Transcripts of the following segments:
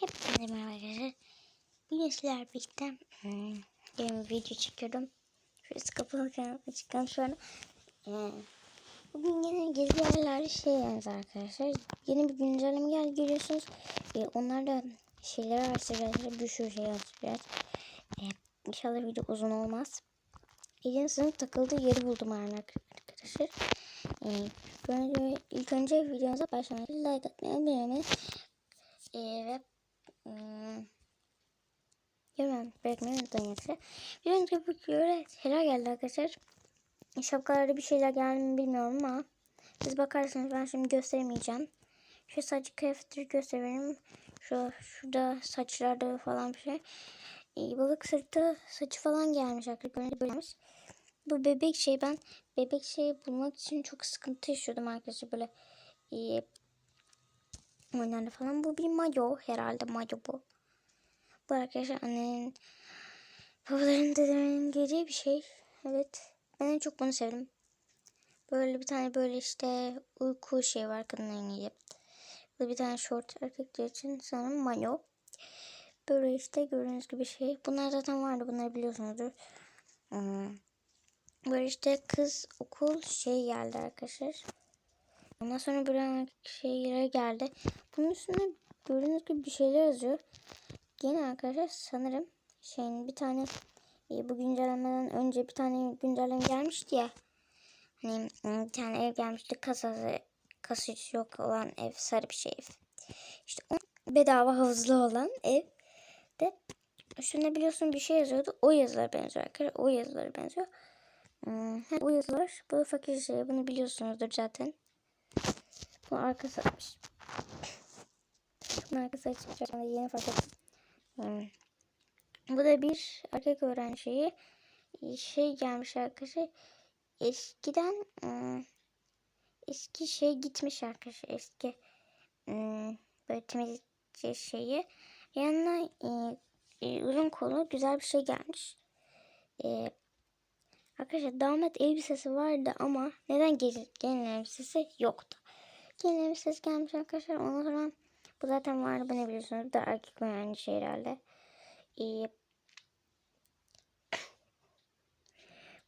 Hepinize merhaba arkadaşlar. Bugün sizlerle birlikte hmm, video çekiyorum. Şöyle kapalı kanalıma çıkan şu an. Ee, bugün yine gizli yerlerde şey yani arkadaşlar. Yeni bir güncelleme geldi görüyorsunuz. Ee, onlar da şeyleri araştıracağız. Bir sürü şey araştıracağız. Ee, inşallah video uzun olmaz. Elin sınıf takıldığı yeri buldum arkadaşlar. Ee, böyle ilk önce videomuza başlamayı like atmayı unutmayın. Ee, ve hmm, Hemen bırakmayı unutmayın arkadaşlar. Bir önce bu göre şeyler geldi arkadaşlar. Şapkalarda bir şeyler geldi mi bilmiyorum ama siz bakarsanız ben şimdi gösteremeyeceğim. Şu sadece kıyafetleri göstereyim. Şu şurada saçlarda falan bir şey. Ee, balık sırtı saçı falan gelmiş arkadaşlar. Böyle gelmiş. Bu bebek şey ben bebek şey bulmak için çok sıkıntı yaşıyordum arkadaşlar böyle e, oyunlarda falan. Bu bir mayo herhalde mayo bu. Bu arkadaşlar annenin babaların dedemin giydiği bir şey. Evet. Ben en çok bunu sevdim. Böyle bir tane böyle işte uyku şey var kadınların giydiği. Böyle bir tane short erkekler için sanırım mayo. Böyle işte gördüğünüz gibi şey. Bunlar zaten vardı. Bunları biliyorsunuzdur. Hmm. Böyle işte kız okul şey geldi arkadaşlar. Ondan sonra böyle şeylere geldi. Bunun üstünde gördüğünüz gibi bir şeyler yazıyor. Yine arkadaşlar sanırım şeyin bir tane e, bu güncellemeden önce bir tane güncelleme gelmişti ya. Hani bir tane ev gelmişti kasası kasası yok olan ev sarı bir şey ev. İşte o bedava havuzlu olan ev de üstünde biliyorsun bir şey yazıyordu. O yazılara benziyor arkadaşlar. O yazılara benziyor. Hmm, bu yazılar bu fakir şey bunu biliyorsunuzdur zaten. Bu arkası açmış. Bunun arkası açık. Yeni fark ettim. Bu da bir erkek öğrenciyi şey gelmiş arkadaşlar. Eskiden ıı, eski şey gitmiş arkadaşlar. Eski ıı, böyle temizlikçi şeyi. Yanına ıı, uzun kolu güzel bir şey gelmiş. E, arkadaşlar damat elbisesi vardı ama neden gelin elbisesi yoktu. Gelin elbisesi gelmiş arkadaşlar. Ondan sonra bu zaten vardı. Ne biliyorsunuz? Da erkek öğrenci şey herhalde. Ee,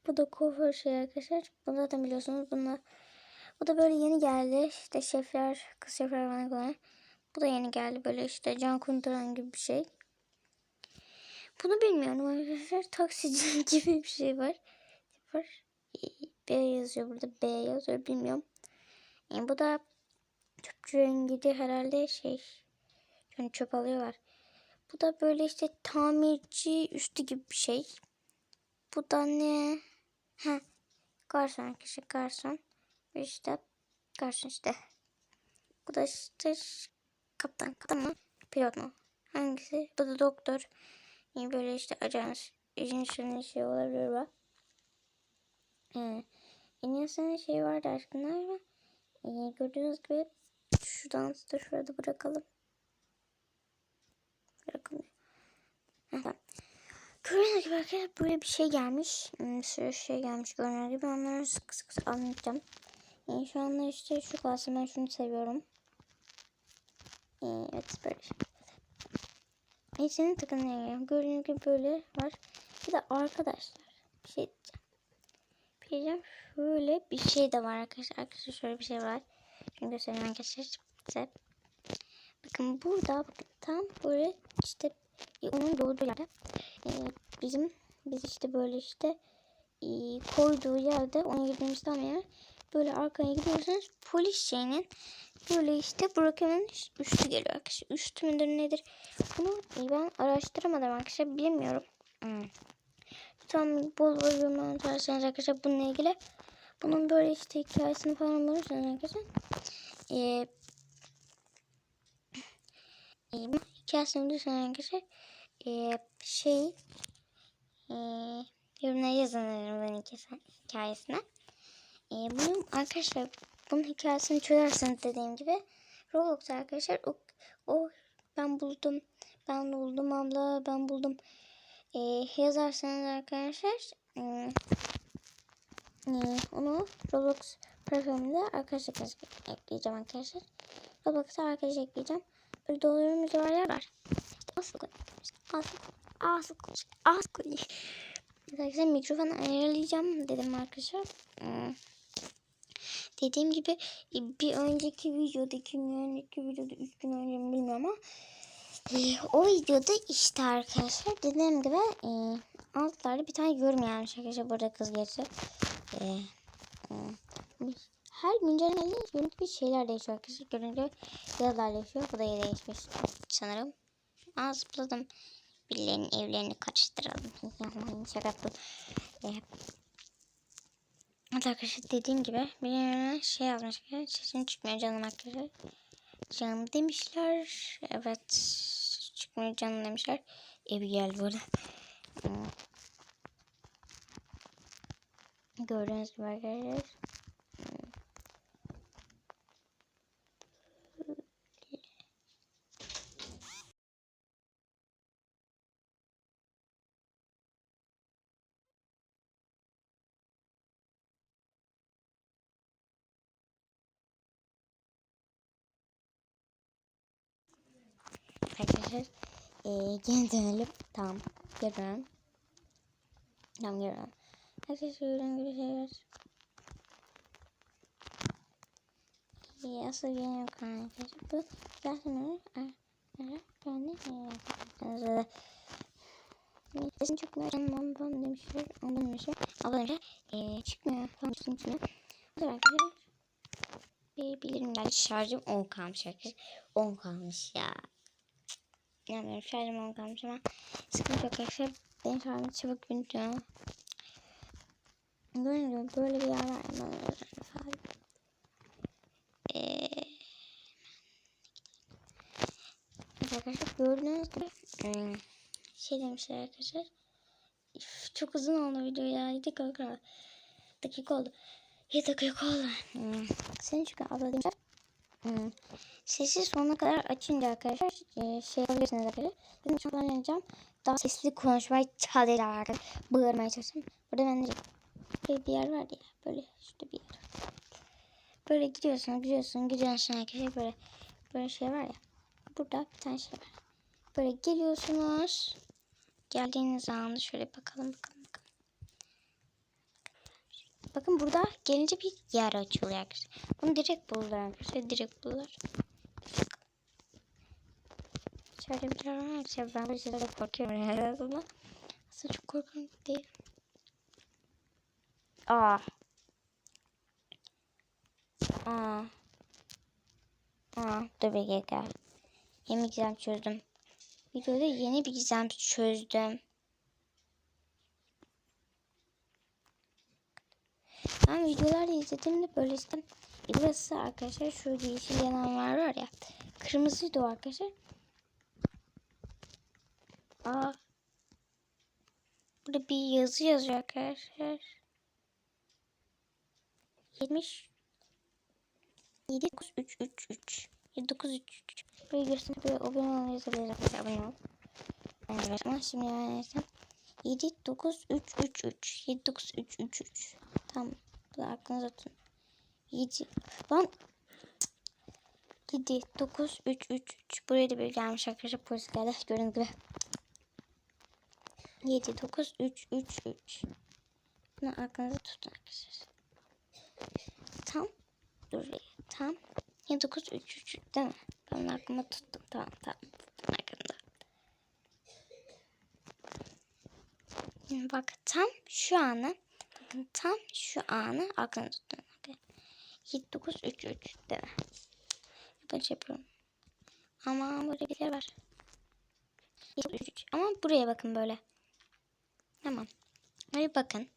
bu da kuaför şey arkadaşlar. Bunu zaten biliyorsunuz. Bunlar bu da böyle yeni geldi. İşte şefler, kız şefler falan falan. Bu da yeni geldi. Böyle işte can kunduran gibi bir şey. Bunu bilmiyorum arkadaşlar. Taksici gibi bir şey var. var. B yazıyor burada. B yazıyor. Bilmiyorum. Yani bu da çöpçü rengi herhalde şey. Yani çöp alıyorlar. Bu da böyle işte tamirci üstü gibi bir şey. Bu da ne? Ha, garson kişi garson. İşte garson işte. Bu da işte kaptan. Kaptan mı? Pilot mu? Hangisi? Bu da doktor. Yani böyle işte ajans. Ajansın şey olabilir bu. Ee, İnyasa'nın şey vardı aşkınlar ama ee, gördüğünüz gibi şu dansı da şurada bırakalım. Bırakalım. Tamam. Gibi arkadaşlar böyle bir şey gelmiş. Bir sürü şey gelmiş gördüğünüz gibi. Onları sık sık anlatacağım. Yani şu anda işte şu kalsın ben şunu seviyorum. Evet böyle. Hepsinin takımlarına Gördüğünüz gibi böyle var. Bir de arkadaşlar bir şey diyeceğim. Bir şey diyeceğim. Şöyle bir şey de var arkadaşlar. Arkadaşlar şöyle bir şey var. Şimdi göstereyim arkadaşlar size. Bakın burada bakın tam böyle işte e, onun doğduğu yerde e, bizim biz işte böyle işte e, koyduğu yerde ona girdiğimiz tam yer böyle arkaya gidiyorsanız polis şeyinin böyle işte Brokeman'ın üstü geliyor arkadaşlar. Üstü müdür nedir? Bunu ben araştıramadım arkadaşlar bilmiyorum. Hmm. Tam bol bol yorumlar atarsanız arkadaşlar bununla ilgili bunun böyle işte hikayesini falan bulursanız arkadaşlar ee, e, hikayesini bulursanız arkadaşlar e, şey e, yorumlara yazın bunun hikayesine. E, bunun arkadaşlar bunun hikayesini çözerseniz dediğim gibi. Roblox arkadaşlar o, o ben buldum ben buldum abla ben buldum. E, yazarsanız arkadaşlar e, onu Roblox profilinde arkadaşlar ekleyeceğim arkadaşlar. Roblox'a arkadaşlar ekleyeceğim. Böyle dolarımız var yer var. Asıl koy. Asıl koy. Asıl koy. Asıl koy. Arkadaşlar mikrofonu ayarlayacağım dedim arkadaşlar. Hmm. Dediğim gibi e, bir önceki videoda, iki gün önceki videoda, üç gün önce mi bilmiyorum ama e, o videoda işte arkadaşlar dediğim gibi e, altlarda bir tane yorum gelmiş arkadaşlar burada kız geçti. E, e, her güncellemeyle yorum gibi şeyler değişiyor arkadaşlar. Görünce yazılar değişiyor. Bu da değişmiş sanırım. Aa zıpladım. Birilerinin evlerini karıştıralım. Şaka yaptım. E, Evet arkadaşlar dediğim gibi bir şey yazmış ki sesim çıkmıyor canım arkadaşlar. Canım demişler. Evet çıkmıyor canım demişler. Evi geldi burada. Gördüğünüz gibi arkadaşlar. Arkadaşlar ee, geri dönelim. Tamam. Geri dönelim. Tamam geri dönelim. Arkadaşlar gördüğünüz gibi şeyler. Asıl yeni yok arkadaşlar. Bu zaten öyle. Sesin çıkmıyor. Canım ondan demişler. Ondan demişler. Abla demişler. Ee, çıkmıyor. Tamam sesim çıkmıyor. Bu da arkadaşlar. Bir bilirim geldi. Şarjım 10 kalmış arkadaşlar. 10 kalmış ya. Yani şarjım 10 kalmış ama sıkıntı yok arkadaşlar. Benim şarjım çabuk bitiyor. Görünüyor böyle bir yer var. Ee, arkadaşlar gördüğünüz gibi hmm, şey demişler arkadaşlar. Çok uzun oldu video ya. 7 dakika, dakika oldu. 7 dakika oldu. Hmm. Senin çünkü abla. Hmm. Sesi sonuna kadar açınca arkadaşlar e, şey yapabilirsiniz arkadaşlar. Şu an oynayacağım. Daha sesli konuşmayı çalacağım arkadaşlar. Bağırmaya çalışacağım. Burada ben de böyle bir yer var ya. Böyle işte bir yer. Böyle gidiyorsun, gidiyorsun, gidiyorsun arkadaşlar. Böyle böyle şey var ya. Burada bir tane şey var. Böyle geliyorsunuz. Geldiğiniz anda şöyle bakalım bakalım bakalım. Bakın burada gelince bir yer açılıyor arkadaşlar. Bunu direkt buldular arkadaşlar. Direkt buldular. Şöyle bir yer var. Ben bu şeylerde korkuyorum herhalde. Aslında çok korkunç değil. Aa. Aa. Aa. Dur bir dakika. Yeni bir gizem çözdüm. Videoda yeni bir gizem çözdüm. Ben videolarda izlediğimde böyle işte burası arkadaşlar şu yeşil yananlar var ya. Kırmızıydı o arkadaşlar. Aa. Burada bir yazı yazıyor arkadaşlar. 70 7933 7933 Böyle gösterip böyle abone olmayı arkadaşlar abone ol. Evet ama şimdi yani 79333 79333 Tamam. Bu da aklınıza tutun. 7 Lan 7 9 3 3 3 Buraya da bir gelmiş arkadaşlar polis geldi. Gördüğünüz gibi. 7 9 3 3 3 Bunu aklınıza tutun arkadaşlar. Tam dur tam 7 9 3 3 değil mi? Ben aklıma tuttum. Tamam tamam. Aklımda. Bak tam şu anı bakın tam şu anı aklına tutun. 7 9 3 3 değil mi? Yapınca yapıyorum. Ama burada bir yer var. 7 3 3 ama buraya bakın böyle. Tamam. Hadi bakın.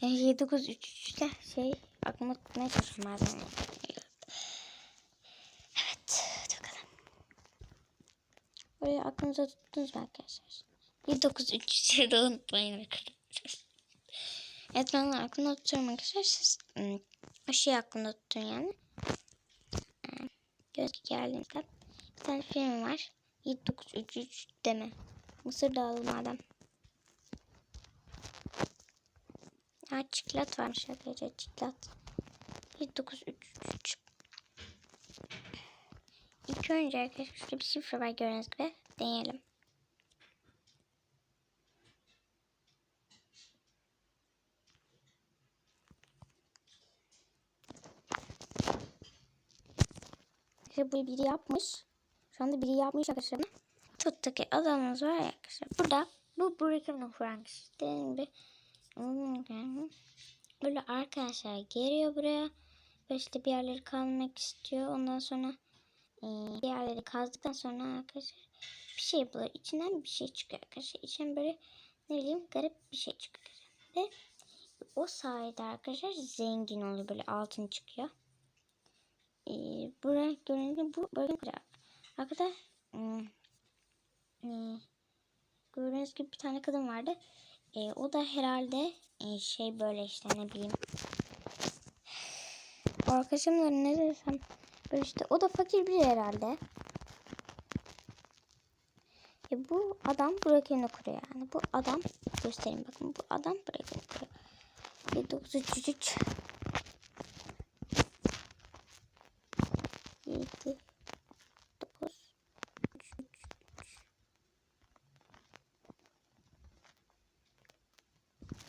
7 9 3 3 de şey aklıma çalışıyorum bazen. Evet. Bakalım. Burayı aklınıza tuttunuz mu arkadaşlar? 7 9 3 3'ü de unutmayın arkadaşlar. Evet ben aklımda tutuyorum arkadaşlar. Siz o şeyi aklımda tutun yani. Göz geldiğinizde bir tane film var. 7 9 3 3 deme. Mısır dağılı madem. Ha çiklat varmış arkadaşlar çiklat. 7 9 3 3 3 İlk önce arkadaşlar şurada bir şifre var gördüğünüz gibi. Deneyelim. İşte bu biri yapmış. Şu anda biri yapmış arkadaşlar. Tuttuk ki adamımız var ya arkadaşlar. Burada bu Breaking Frank. Dediğim gibi böyle arkadaşlar geliyor buraya. Böyle işte bir yerleri kazmak istiyor. Ondan sonra e, bir yerleri kazdıktan sonra arkadaşlar bir şey buluyor. İçinden bir şey çıkıyor arkadaşlar. İçinden böyle ne bileyim garip bir şey çıkıyor. Ve o sayede arkadaşlar zengin oluyor. Böyle altın çıkıyor. E, buraya görünce bu böyle güzel. Arkada hmm, e, gördüğünüz gibi bir tane kadın vardı. E, o da herhalde e, şey böyle işte ne bileyim. Arkadaşım da ne desem böyle işte o da fakir biri herhalde. E, bu adam Buraken'i kuruyor yani. Bu adam göstereyim bakın bu adam Buraken'i kuruyor. 1933 7 9 3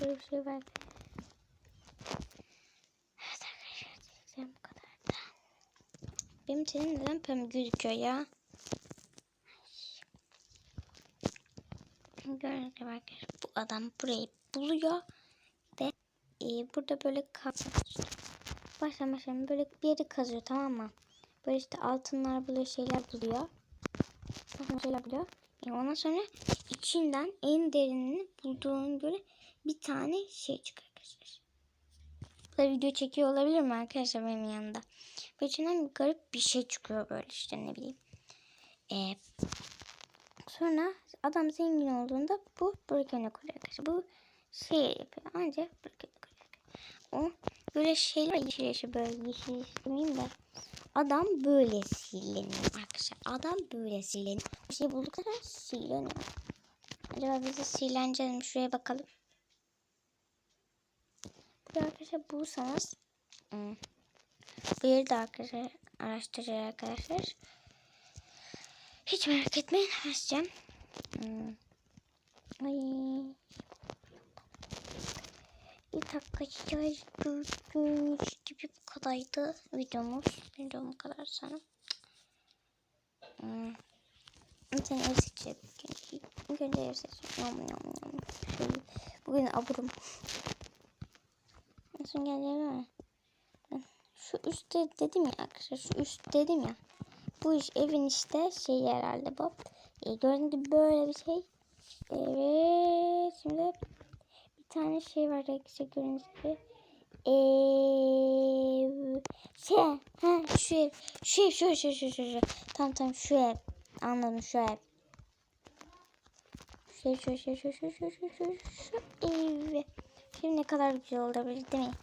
Böyle bir şey. Evet arkadaşlar diyeceğim bu kadar da. Benim tenim neden pembe gözüküyor ya? Gördüğünüz gibi arkadaşlar bu adam burayı buluyor ve e, burada böyle kazıyor. Baştan baştan böyle bir yeri kazıyor tamam mı? Böyle işte altınlar buluyor şeyler buluyor. Başka şeyler buluyor. E, ondan sonra içinden en derinini bulduğunu göre bir tane şey çıkıyor arkadaşlar. Bu da video çekiyor olabilir mi arkadaşlar benim yanında? Ve içinden bir garip bir şey çıkıyor böyle işte ne bileyim. Ee, sonra adam zengin olduğunda bu Burkan'ı kuruyor arkadaşlar. Bu şey yapıyor. Ancak Burkan'ı kuruyor. O böyle şeyler yeşil yeşil böyle yeşil yeşil de. Adam böyle silleniyor arkadaşlar. Adam böyle silleniyor. Bir şey buldukça silleniyor. Acaba bizi silleneceğiz mi? Şuraya bakalım. Bir arkadaşlar bulursanız bu yeri de arkadaşlar araştıracağız arkadaşlar. Hiç merak etmeyin. Açacağım. Ay. Bir dakika gördüğünüz gibi bu kadardı videomuz. Videom bu kadar sana. Hmm. Tane ev seçelim. İlk önce ev. Şöyle. Bugün aburum süngerleri var. Şu üstte dedim ya arkadaşlar. Şu üst dedim ya. Bu iş evin işte şeyi herhalde bu. E, gördüğünüz böyle bir şey. Evet. Şimdi bir tane şey var arkadaşlar gördüğünüz gibi. Şey, ha, şu ev, şu ev, şu ev, şu şu şu ev. Tamam tamam şu ev. Anladım şu ev. Şu ev, şu ev, şu ev, şu ev, şu ev, şu ev. Şimdi ne kadar güzel olabilir değil mi?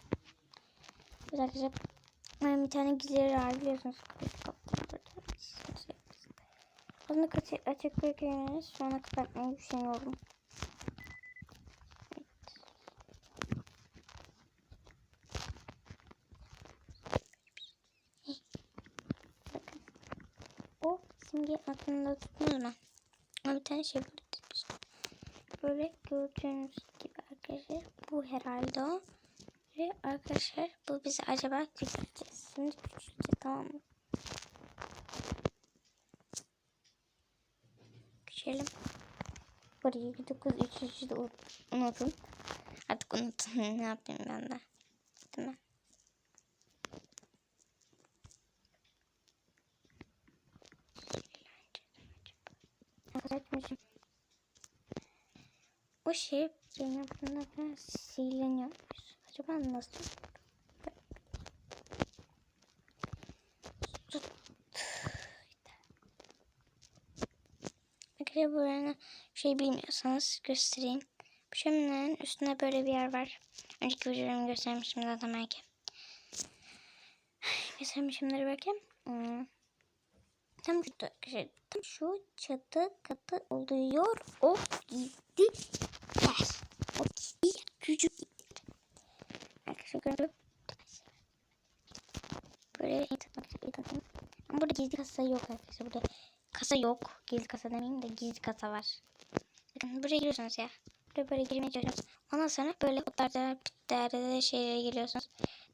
Arkadaşlar ben bir tane gizleri var biliyorsunuz. Aslında açık, açık bırakıyorsunuz. Sonra kapatmayı düşünüyorum. O simge aklında tuttunuz mu? Bir tane şey burada. Böyle gördüğünüz arkadaşlar bu herhalde o. Ve arkadaşlar bu bizi acaba küçülteceğiz. Şimdi küçülteceğiz tamam mı? Küçülelim. Burayı 933'ü de unutun. Artık unutun ne yapayım ben de. Değil mi? Arkadaşlar o şey benim yaptığımda siliniyor. Acaba nasıl? Arkadaşlar buranın şey bilmiyorsanız göstereyim. Bu şöminenin üstünde böyle bir yer var. Önceki videolarımı göstermiştim zaten belki. Göstermişimdir belki. Hmm. Tam şu, tam şu çatı katı oluyor. O gitti yer. O gitti küçük Arkadaşlar. Böyle iyi takmak iyi takım. Burada gizli kasa yok arkadaşlar. Burada kasa yok. Gizli kasa demeyeyim de gizli kasa var. Bakın buraya giriyorsunuz ya. Buraya böyle girmeye çalışıyorsunuz. Ondan sonra böyle otlarda, pitlerde şeylere giriyorsunuz.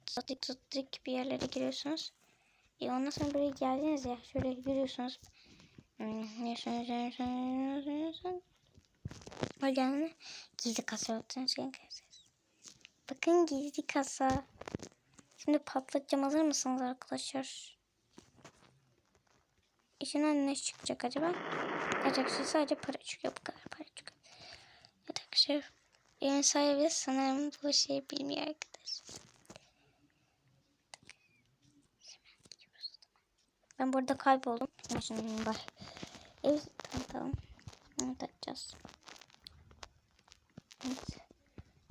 Tuttuk tuttuk bir yerlere giriyorsunuz. E ondan sonra buraya geldiniz ya. Şöyle yürüyorsunuz. Hmm. Oradan gizli kasa yaptınız arkadaşlar. Bakın gizli kasa. Şimdi patlatacağım hazır mısınız arkadaşlar? İçinden ne çıkacak acaba? Arkadaşlar sadece para çıkıyor bu kadar para çıkıyor. Evet arkadaşlar. Evin sahibi sanırım bu şeyi bilmiyor arkadaşlar. Ben burada kayboldum. Şimdi bak. Ev tamam. Onu takacağız. Evet.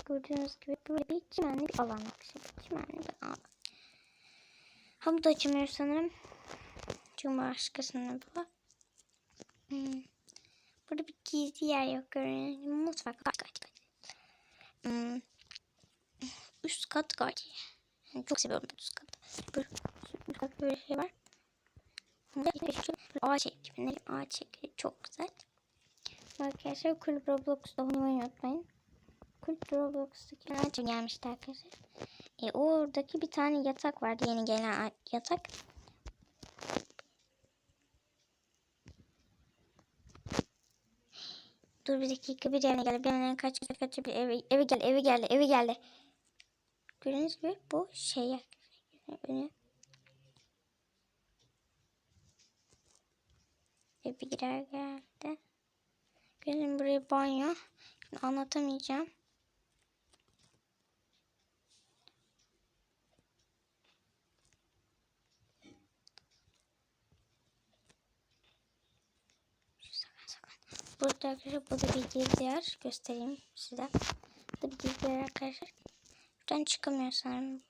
Gördüğünüz gibi böyle bir çimenli bir alan. Bir çimenli bir alan. Hamı da açamıyoruz sanırım. Çünkü başkasının bu. Hmm. Burada bir gizli yer yok. Gibi mutfak. Kat kat kat. Hmm. Üst kat kat. Yani çok seviyorum üst kat. Böyle, üst böyle şey var. Burada bir şey ağaç şeklinde ağaç şekli çok güzel. Arkadaşlar kulüp Roblox'ta oynamayı unutmayın. Kulüp Roblox'taki ağaç gelmişti arkadaşlar. E, oradaki bir tane yatak vardı yeni gelen yatak. Dur bir dakika bir evine geldi. Bir evine kaç kaç kaç bir evi, evi geldi evi geldi evi geldi. Gördüğünüz gibi bu şey önü. Evi girer geldi. Gelin buraya banyo. Anlatamayacağım. Burada arkadaşlar burada bir gizli yer göstereyim size. Burada bir gizli yer arkadaşlar. Buradan çıkamıyor sanırım.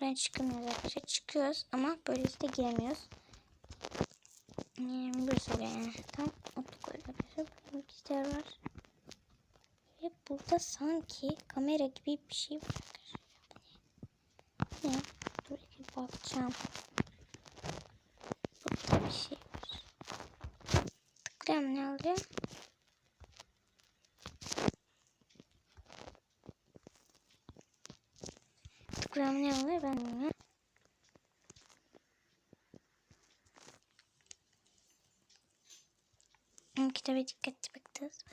Buradan çıkamıyoruz arkadaşlar. Çıkıyoruz ama böyle işte giremiyoruz. Yani burası öyle yani. Tam öyle arkadaşlar. Burada bir gizli var. Ve burada sanki kamera gibi bir şey var ne? Dur bakacağım. Burada bir şey var. Tıklayalım ne oluyor? Tıklayalım ne oluyor ben bilmiyorum. Kitaba dikkatli bakacağız.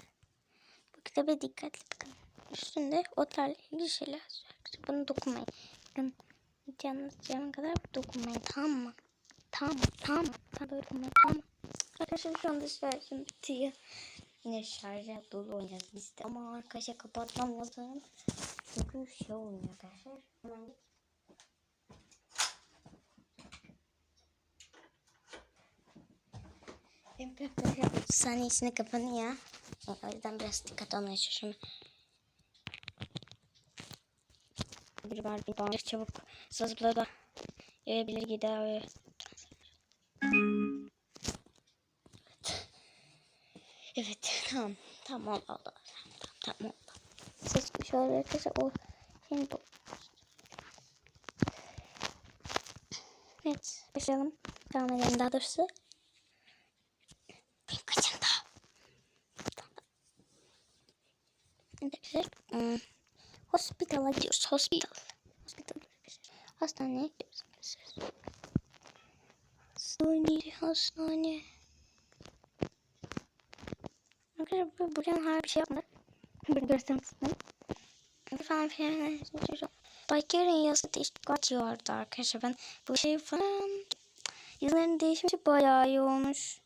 Bu kitaba dikkatli bakın. Üstünde otel ilgili şeyler yazıyor. Bunu dokunmayın. Bakın canınız canına kadar dokunmayın tamam mı? Tamam tamam. Tamam dokunmayın tamam? Arkadaşlar şu anda şarjım bitiyor. Yine şarja dolu oynayacağız biz de. Ama arkadaşlar kapatmam lazım. Çünkü şey olmuyor arkadaşlar. Hemen git. Benim arkadaşlar 30 saniye içinde kapanıyor. Yani o yüzden biraz dikkat almaya çalışıyorum. Bir var bir daha çabuk sızlığı da gelebilir gider. Evet tamam tamam oldu oldu tamam tamam oldu. Ses oluyor arkadaşlar o şey bu. Evet başlayalım. Devam edelim daha doğrusu. Ben kaçında? Arkadaşlar hmm, hospitala gidiyoruz. Hospital. Hospital. Hastaneye gidiyoruz. Hastane, hastane. Arkadaşlar bu buradan her bir şey yapmadı. Bir göstermek istedim. Falan filan. Bayker'in yazı değişik atıyordu arkadaşlar. Ben bu şey falan yazıların değişmesi bayağı iyi olmuş.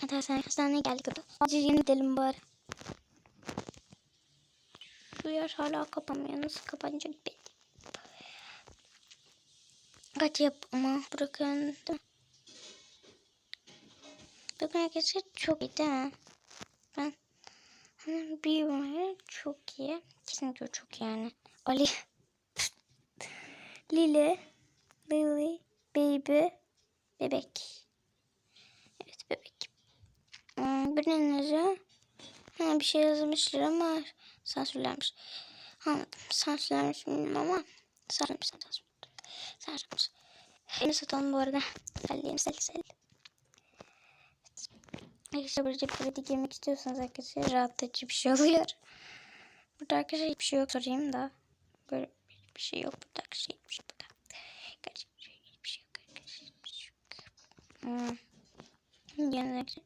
Hadi hastaneye, hastaneye geldik. Acil yeni gidelim bari. Şu yer hala kapanmıyor. Nasıl kapanacak belli. Kaç yapma bırakın değil mi? Bakın arkadaşlar çok iyi değil mi? Ben hemen bir numara çok iyi. Kesinlikle çok iyi yani. Ali Lili Lily Baby Bebek Evet bebek hmm, Birinleri ha, bir şey yazmışlar ama sansürlenmiş. Anladım. Sansürlenmiş bilmiyorum ama sansürlenmiş. sansürlenmiş. Yapmış. Elini satalım bu arada. Selleyelim sel sel. Arkadaşlar böyle böyle girmek istiyorsanız arkadaşlar rahatlatıcı bir şey oluyor. Burada arkadaşlar hiçbir şey yok sorayım da. Böyle bir şey yok burada arkadaşlar hiçbir şey burada. Gerçekten hiçbir şey yok arkadaşlar hiçbir şey yok. Hmm. Yani arkadaşlar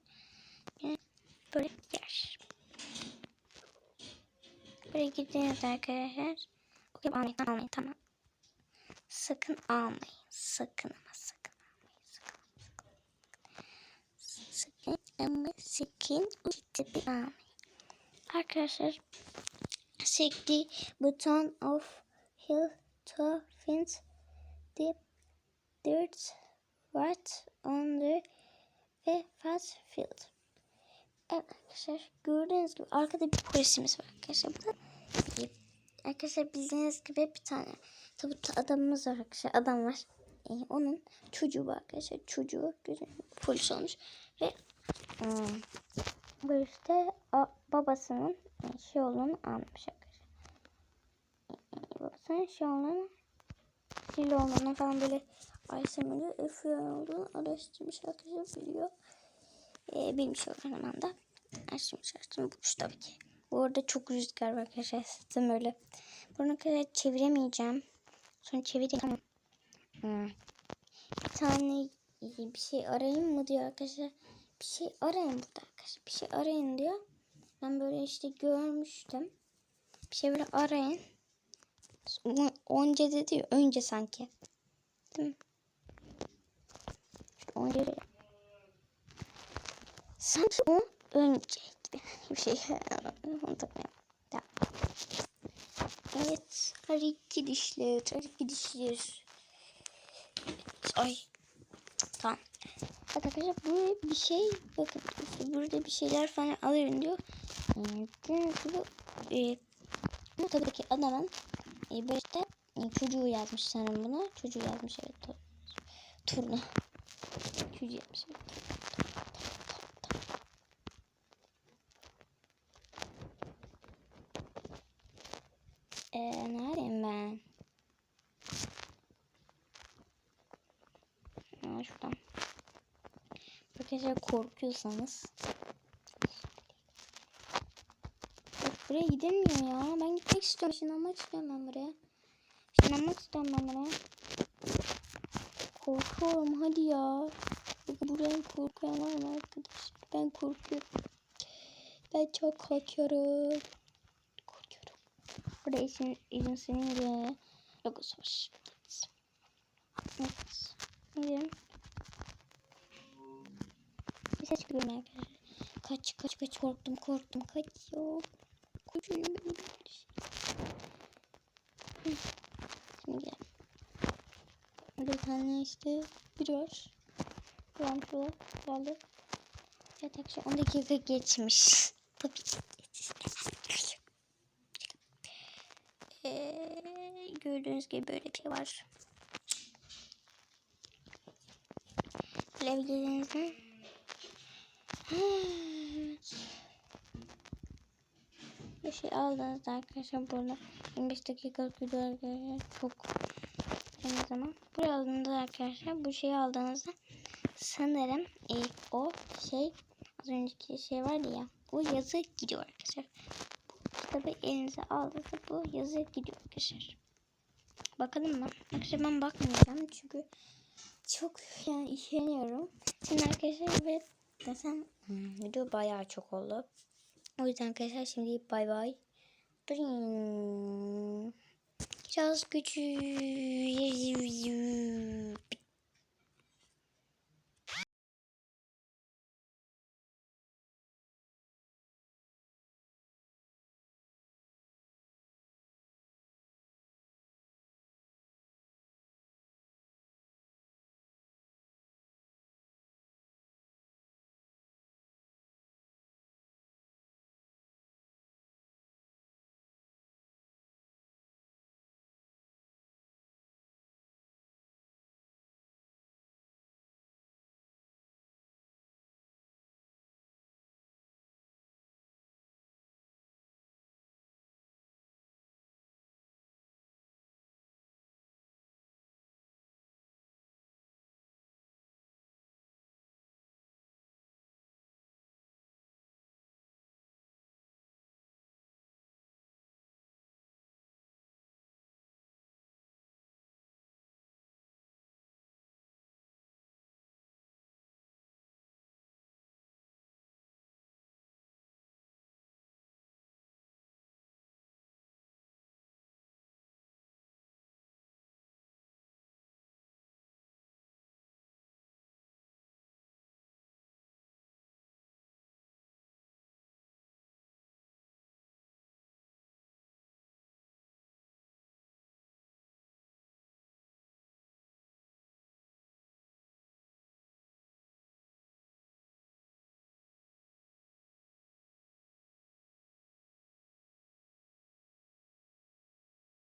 böyle yer. Böyle gidiyoruz arkadaşlar. Okey almayın almayın tamam. Sakın almayın. Sakın ama sakın almayın. Sakın, sakın. Tipi almayın. Arkadaşlar sekti button of hill to find the dirt what on the ve fast field. Evet arkadaşlar gördüğünüz gibi arkada bir polisimiz var arkadaşlar. Bu da Arkadaşlar bildiğiniz gibi bir tane tabutta adamımız var arkadaşlar. Adam var. Ee, onun çocuğu var arkadaşlar. Çocuğu gözü- polis olmuş. Ve bu işte babasının şey olduğunu anlamış arkadaşlar. Ee, babasının şey olduğunu dil olduğunu falan böyle Aysem'in öfüyor olduğunu araştırmış arkadaşlar biliyor. Ee, bilmiş o zamanda. Araştırmış araştırmış bulmuş tabii ki. Bu arada çok rüzgar var arkadaşlar. Sistem öyle. Bunu kadar çeviremeyeceğim. Sonra çevireyim. Hmm. Bir tane bir şey arayayım mı diyor arkadaşlar. Bir şey arayın burada arkadaşlar. Bir şey arayın diyor. Ben böyle işte görmüştüm. Bir şey böyle arayın. Önce de diyor. Önce sanki. Değil mi? Önce de. Sanki o önce gibi bir şey. Unutmayayım. Tamam. Evet. Hareket işler. Hareket işler. Ay. Tamam. Arkadaşlar bu bir şey. Bakın burada bir şeyler falan alırım diyor. Ee, Gördüğünüz gibi e, bu tabii ki adamın e, böyle işte e, çocuğu yazmış sanırım buna. Çocuğu yazmış evet. tu- Turna. Çocuğu yazmış evet. Eee neredeyim ben? Aa, şuradan. Arkadaşlar korkuyorsanız. Bak buraya gidemiyorum ya. Ben gitmek istiyorum. Işınlanmak istiyorum ben buraya. Işınlanmak istiyorum ben buraya. Korkuyorum hadi ya. Bak buraya korkuyorum arkadaşlar? Ben korkuyorum. Ben çok korkuyorum. Korkuyorum. Burada izin, izinsinin bir logosu var. Evet. Gidelim. Ses çıkıyor arkadaşlar. Kaç kaç kaç korktum korktum kaç yok. Şey. Hı. Şimdi gel. Burada bir tane işte biri var. Şurada geldi. Evet arkadaşlar 10 dakika geçmiş. Tabii. Ee, gördüğünüz gibi böyle bir şey var. Görebildiğiniz mi? Bir şey aldığınızda arkadaşlar burada 25 dakikalık video arkadaşlar çok aynı zaman. Buraya aldığınızda arkadaşlar bu şeyi aldığınızda sanırım e, o şey az önceki şey vardı ya bu yazı gidiyor arkadaşlar. Bu kitabı elinize aldığınızda bu yazı gidiyor arkadaşlar. Bakalım mı? Arkadaşlar ben bakmayacağım çünkü çok yani işleniyorum. Şimdi arkadaşlar ve desem hmm, video bayağı çok oldu. O yüzden arkadaşlar şimdi bay bay. Biraz gücü